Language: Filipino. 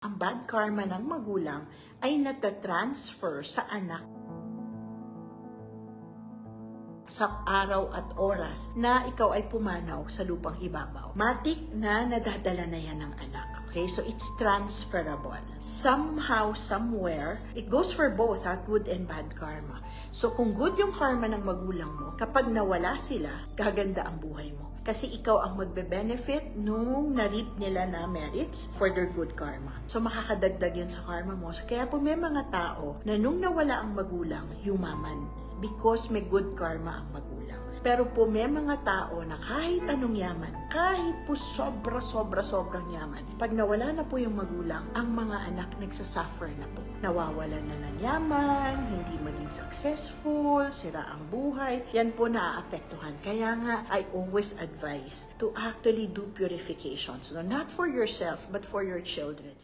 ang bad karma ng magulang ay natatransfer sa anak sa araw at oras na ikaw ay pumanaw sa lupang ibabaw. Matik na nadadala na yan ng anak. Okay, so it's transferable. Somehow, somewhere, it goes for both, ha, good and bad karma. So kung good yung karma ng magulang mo, kapag nawala sila, gaganda ang buhay mo. Kasi ikaw ang magbe-benefit nung narip nila na merits for their good karma. So makakadagdag yun sa karma mo. So, kaya po may mga tao na nung nawala ang magulang, yumaman because may good karma ang magulang. Pero po may mga tao na kahit anong yaman, kahit po sobra, sobra, sobrang yaman, pag nawala na po yung magulang, ang mga anak nagsasuffer na po. Nawawalan na ng yaman, hindi successful, sira ang buhay, yan po naaapektuhan. Kaya nga, I always advise to actually do purifications. No? Not for yourself, but for your children.